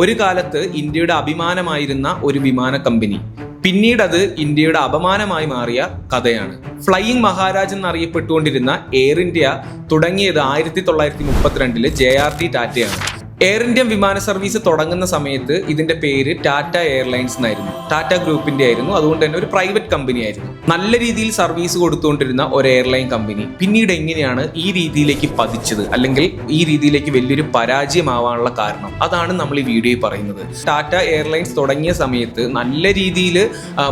ഒരു കാലത്ത് ഇന്ത്യയുടെ അഭിമാനമായിരുന്ന ഒരു വിമാന കമ്പനി. പിന്നീട് അത് ഇന്ത്യയുടെ അപമാനമായി മാറിയ കഥയാണ്. ഫ്ലൈയിങ് മഹാരാജ് എന്നറിയപ്പെട്ടുകൊണ്ടിരുന്ന എയർ ഇന്ത്യ തുടങ്ങിയത് ആയിരത്തി തൊള്ളായിരത്തി മുപ്പത്തിരണ്ടിൽ ജെ ആർ ടി ടാറ്റയാണ്. എയർ ഇന്ത്യ വിമാന സർവീസ് തുടങ്ങുന്ന സമയത്ത് ഇതിന്റെ പേര് ടാറ്റ എയർലൈൻസ് എന്നായിരുന്നു. ടാറ്റ ഗ്രൂപ്പിന്റെ ആയിരുന്നു. അതുകൊണ്ട് തന്നെ ഒരു പ്രൈവറ്റ് കമ്പനി ആയിരുന്നു. നല്ല രീതിയിൽ സർവീസ് കൊടുത്തുകൊണ്ടിരുന്ന ഒരു എയർലൈൻ കമ്പനി പിന്നീട് എങ്ങനെയാണ് ഈ രീതിയിലേക്ക് പതിച്ചത്? അല്ലെങ്കിൽ ഈ രീതിയിലേക്ക് വലിയൊരു പരാജയമാവാനുള്ള കാരണം? അതാണ് നമ്മൾ ഈ വീഡിയോയിൽ പറയുന്നത്. ടാറ്റ എയർലൈൻസ് തുടങ്ങിയ സമയത്ത് നല്ല രീതിയിൽ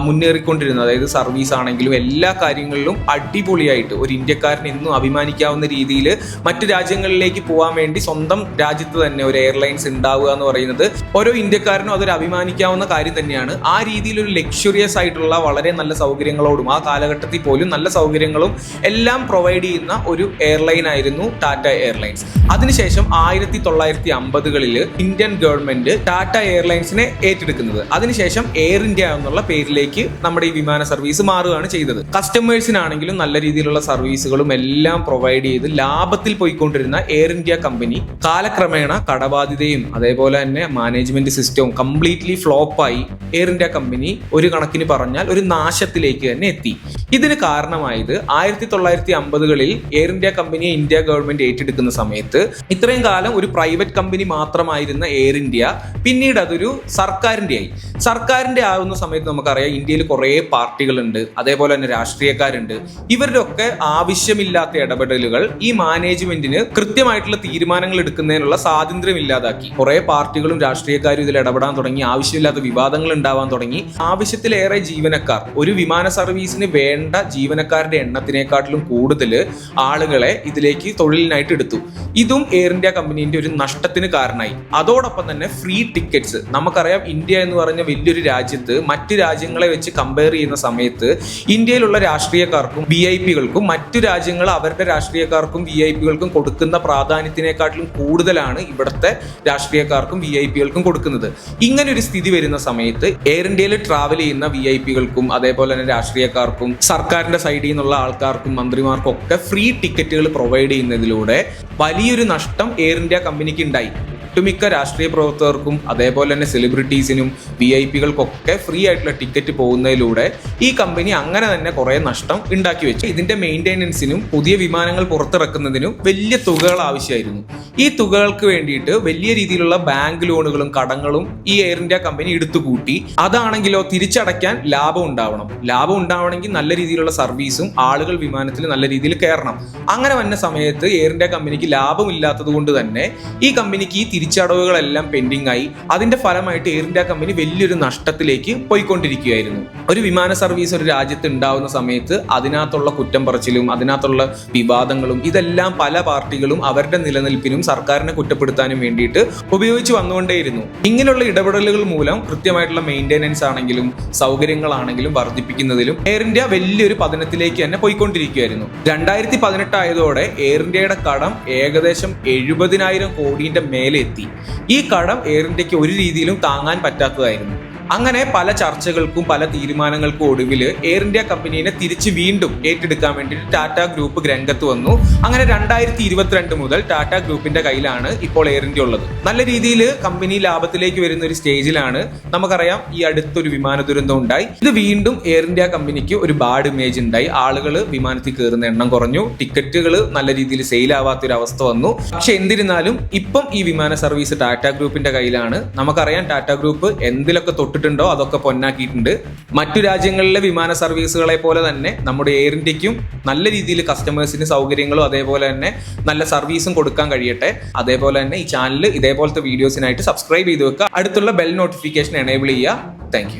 മുന്നേറിക്കൊണ്ടിരുന്നത്. അതായത് സർവീസ് ആണെങ്കിലും എല്ലാ കാര്യങ്ങളിലും അടിപൊളിയായിട്ട് ഒരു ഇന്ത്യക്കാരൻ എന്നും അഭിമാനിക്കാവുന്ന രീതിയിൽ മറ്റു രാജ്യങ്ങളിലേക്ക് പോകാൻ വേണ്ടി സ്വന്തം രാജ്യത്ത് തന്നെ ഒരു എയർലൈൻസ് ഉണ്ടാവുക എന്ന് പറയുന്നത് ഓരോ ഇന്ത്യക്കാരനും അതൊരു അഭിമാനിക്കാവുന്ന കാര്യം തന്നെയാണ്. ആ രീതിയിൽ ഒരു ലക്ഷറിയസ് ആയിട്ടുള്ള വളരെ നല്ല സൗകര്യങ്ങളോടും ആ കാലഘട്ടത്തിൽ പോലും നല്ല സൗകര്യങ്ങളും എല്ലാം പ്രൊവൈഡ് ചെയ്യുന്ന ഒരു എയർലൈൻ ആയിരുന്നു ടാറ്റ എയർലൈൻസ് അതിനുശേഷം ആയിരത്തി തൊള്ളായിരത്തി അമ്പതുകളിൽ ഇന്ത്യൻ ഗവൺമെന്റ് ടാറ്റ എയർലൈൻസിനെ ഏറ്റെടുക്കുന്നത്. അതിനുശേഷം എയർ ഇന്ത്യ എന്നുള്ള പേരിലേക്ക് നമ്മുടെ ഈ വിമാന സർവീസ് മാറുകയാണ് ചെയ്തത്. കസ്റ്റമേഴ്സിനാണെങ്കിലും നല്ല രീതിയിലുള്ള സർവീസുകളും എല്ലാം പ്രൊവൈഡ് ചെയ്ത് ലാഭത്തിൽ പോയിക്കൊണ്ടിരുന്ന എയർ ഇന്ത്യ കമ്പനി കാലക്രമേണ കടബാധ്യതയും അതേപോലെ തന്നെ മാനേജ്മെന്റ് സിസ്റ്റവും കംപ്ലീറ്റ്ലി ഫ്ലോപ്പായി എയർ ഇന്ത്യ കമ്പനി ഒരു കണക്കിന് പറഞ്ഞാൽ ഒരു നാശത്തിലേക്ക് തന്നെ എത്തി. ഇതിന് കാരണമായത് ആയിരത്തി തൊള്ളായിരത്തി അമ്പതുകളിൽ എയർ ഇന്ത്യ കമ്പനിയെ ഇന്ത്യ ഗവൺമെന്റ് ഏറ്റെടുക്കുന്ന സമയത്ത് ഇത്രയും കാലം ഒരു പ്രൈവറ്റ് കമ്പനി മാത്രമായിരുന്ന എയർ ഇന്ത്യ പിന്നീട് അതൊരു സർക്കാരിന്റെ ആയി. സർക്കാരിന്റെ ആവുന്ന സമയത്ത് നമുക്കറിയാം ഇന്ത്യയിൽ കുറേ പാർട്ടികളുണ്ട് അതേപോലെ തന്നെ രാഷ്ട്രീയക്കാരുണ്ട്. ഇവരുടെ ഒക്കെ ആവശ്യമില്ലാത്ത ഇടപെടലുകൾ ഈ മാനേജ്മെന്റിന് കൃത്യമായിട്ടുള്ള തീരുമാനങ്ങൾ എടുക്കുന്നതിനുള്ള സ്വാതന്ത്ര്യം ഇല്ലാതാക്കി. കുറെ പാർട്ടികളും രാഷ്ട്രീയക്കാരും ഇതിൽ ഇടപെടാൻ തുടങ്ങി. ആവശ്യമില്ലാത്ത വിവാദങ്ങൾ ഉണ്ടാവാൻ തുടങ്ങി. ആവശ്യത്തിലേറെ ജീവനക്കാർ. ഒരു വിമാന സർവീസിന് വേണ്ട ജീവനക്കാരുടെ എണ്ണത്തിനേക്കാട്ടിലും കൂടുതൽ ആളുകളെ ഇതിലേക്ക് തൊഴിലിനായിട്ട് എടുത്തു. ഇതും എയർ ഇന്ത്യ കമ്പനീന്റെ ഒരു നഷ്ടത്തിന് കാരണമായി. അതോടൊപ്പം തന്നെ ഫ്രീ ടിക്കറ്റ്സ്. നമുക്കറിയാം ഇന്ത്യ എന്ന് പറഞ്ഞ വലിയൊരു രാജ്യത്ത് മറ്റ് രാജ്യങ്ങളെ വെച്ച് കമ്പയർ ചെയ്യുന്ന സമയത്ത് ഇന്ത്യയിലുള്ള രാഷ്ട്രീയക്കാർക്കും വി ഐ പികൾക്കും മറ്റു രാജ്യങ്ങൾ അവരുടെ രാഷ്ട്രീയക്കാർക്കും വി ഐ പികൾക്കും കൊടുക്കുന്ന പ്രാധാന്യത്തിനേക്കാട്ടിലും കൂടുതലാണ് ഇവിടുത്തെ രാഷ്ട്രീയക്കാർക്കും വി ഐ പികൾക്കും കൊടുക്കുന്നത്. ഇങ്ങനെ ഒരു സ്ഥിതി വരുന്ന സമയത്ത് എയർ ഇന്ത്യയിൽ ട്രാവൽ ചെയ്യുന്ന വി ഐ പികൾക്കും അതേപോലെ തന്നെ രാഷ്ട്രീയക്കാർക്കും സർക്കാരിന്റെ സൈഡിൽ നിന്നുള്ള ആൾക്കാർക്കും മന്ത്രിമാർക്കും ഒക്കെ ഫ്രീ ടിക്കറ്റുകൾ പ്രൊവൈഡ് ചെയ്യുന്നതിലൂടെ വലിയൊരു നഷ്ടം എയർ ഇന്ത്യ കമ്പനിക്ക് ഉണ്ടായി. ഒട്ടുമിക്ക രാഷ്ട്രീയ പ്രവർത്തകർക്കും അതേപോലെ തന്നെ സെലിബ്രിറ്റീസിനും വി ഐ പികൾക്കൊക്കെ ഫ്രീ ആയിട്ടുള്ള ടിക്കറ്റ് പോകുന്നതിലൂടെ ഈ കമ്പനി അങ്ങനെ തന്നെ കുറേ നഷ്ടം ഉണ്ടാക്കി വെച്ചു. ഇതിന്റെ മെയിന്റെനൻസിനും പുതിയ വിമാനങ്ങൾ പുറത്തിറക്കുന്നതിനും വലിയ തുകകൾ ആവശ്യമായിരുന്നു. ഈ തുകകൾക്ക് വേണ്ടിയിട്ട് വലിയ രീതിയിലുള്ള ബാങ്ക് ലോണുകളും കടങ്ങളും ഈ എയർ ഇന്ത്യ കമ്പനി എടുത്തുകൂട്ടി. അതാണെങ്കിലോ തിരിച്ചടയ്ക്കാൻ ലാഭം ഉണ്ടാവണം. ലാഭം ഉണ്ടാവണമെങ്കിൽ നല്ല രീതിയിലുള്ള സർവീസും ആളുകൾ വിമാനത്തിൽ നല്ല രീതിയിൽ കയറണം. അങ്ങനെ വന്ന സമയത്ത് എയർ ഇന്ത്യ കമ്പനിക്ക് ലാഭമില്ലാത്തത് കൊണ്ട് തന്നെ ഈ കമ്പനിക്ക് ഈ തിരിച്ചടവുകളെല്ലാം പെൻഡിങ് ആയി അതിന്റെ ഫലമായിട്ട് എയർ ഇന്ത്യ കമ്പനി വലിയൊരു നഷ്ടത്തിലേക്ക് പോയിക്കൊണ്ടിരിക്കുകയായിരുന്നു. ഒരു വിമാന സർവീസ് ഒരു രാജ്യത്ത് ഉണ്ടാവുന്ന സമയത്ത് അതിനകത്തുള്ള കുറ്റം പറച്ചിലും അതിനകത്തുള്ള വിവാദങ്ങളും ഇതെല്ലാം പല പാർട്ടികളും അവരുടെ നിലനിൽപ്പിനും സർക്കാരിനെ കുറ്റപ്പെടുത്താനും വേണ്ടിയിട്ട് ഉപയോഗിച്ച് വന്നുകൊണ്ടേയിരുന്നു. ഇങ്ങനെയുള്ള ഇടപെടലുകൾ മൂലം കൃത്യമായിട്ടുള്ള മെയിന്റെനൻസ് ആണെങ്കിലും സൗകര്യങ്ങളാണെങ്കിലും വർദ്ധിപ്പിക്കുന്നതിലും എയർ ഇന്ത്യ വലിയൊരു പതനത്തിലേക്ക് തന്നെ പോയിക്കൊണ്ടിരിക്കുകയായിരുന്നു. രണ്ടായിരത്തി പതിനെട്ട് ആയതോടെ എയർ ഇന്ത്യയുടെ കടം ഏകദേശം എഴുപതിനായിരം കോടിയുടെ മേലെ എത്തി. ഈ കടം എയർ ഇന്ത്യയ്ക്ക് ഒരു രീതിയിലും താങ്ങാൻ പറ്റാത്തതായിരുന്നു. അങ്ങനെ പല ചർച്ചകൾക്കും പല തീരുമാനങ്ങൾക്കും ഒടുവിൽ എയർ ഇന്ത്യ കമ്പനിയെ തിരിച്ച് വീണ്ടും ഏറ്റെടുക്കാൻ വേണ്ടിയിട്ട് ടാറ്റ ഗ്രൂപ്പ് രംഗത്ത് വന്നു. അങ്ങനെ രണ്ടായിരത്തി ഇരുപത്തിരണ്ട് മുതൽ ടാറ്റ ഗ്രൂപ്പിന്റെ കയ്യിലാണ് ഇപ്പോൾ എയർ ഇന്ത്യ ഉള്ളത്. നല്ല രീതിയിൽ കമ്പനി ലാഭത്തിലേക്ക് വരുന്ന ഒരു സ്റ്റേജിലാണ് നമുക്കറിയാം ഈ അടുത്തൊരു വിമാന ദുരന്തം ഉണ്ടായി. ഇത് വീണ്ടും എയർ ഇന്ത്യ കമ്പനിക്ക് ഒരു ബാഡ് ഇമേജ് ഉണ്ടായി. ആളുകൾ വിമാനത്തിൽ കയറുന്ന എണ്ണം കുറഞ്ഞു. ടിക്കറ്റുകൾ നല്ല രീതിയിൽ സെയിൽ ആവാത്ത ഒരു അവസ്ഥ വന്നു. പക്ഷെ എന്തിരുന്നാലും ഇപ്പം ഈ വിമാന സർവീസ് ടാറ്റ ഗ്രൂപ്പിന്റെ കയ്യിലാണ്. നമുക്കറിയാം ടാറ്റ ഗ്രൂപ്പ് എന്തിലൊക്കെ തൊട്ടിട്ടുണ്ടോ അതൊക്കെ പൊന്നാക്കിയിട്ടുണ്ട്. മറ്റു രാജ്യങ്ങളിലെ വിമാന സർവീസുകളെ പോലെ തന്നെ നമ്മുടെ എയർ ഇന്ത്യക്കും നല്ല രീതിയിൽ കസ്റ്റമേഴ്സിന് സൗകര്യങ്ങളും അതേപോലെ തന്നെ നല്ല സർവീസും കൊടുക്കാൻ കഴിയട്ടെ. അതേപോലെ തന്നെ ഈ ചാനൽ ഇതേപോലത്തെ വീഡിയോസിനായിട്ട് സബ്സ്ക്രൈബ് ചെയ്ത് വെക്കുക. അടുത്തുള്ള ബെൽ നോട്ടിഫിക്കേഷൻ എനേബിൾ ചെയ്യുക. താങ്ക്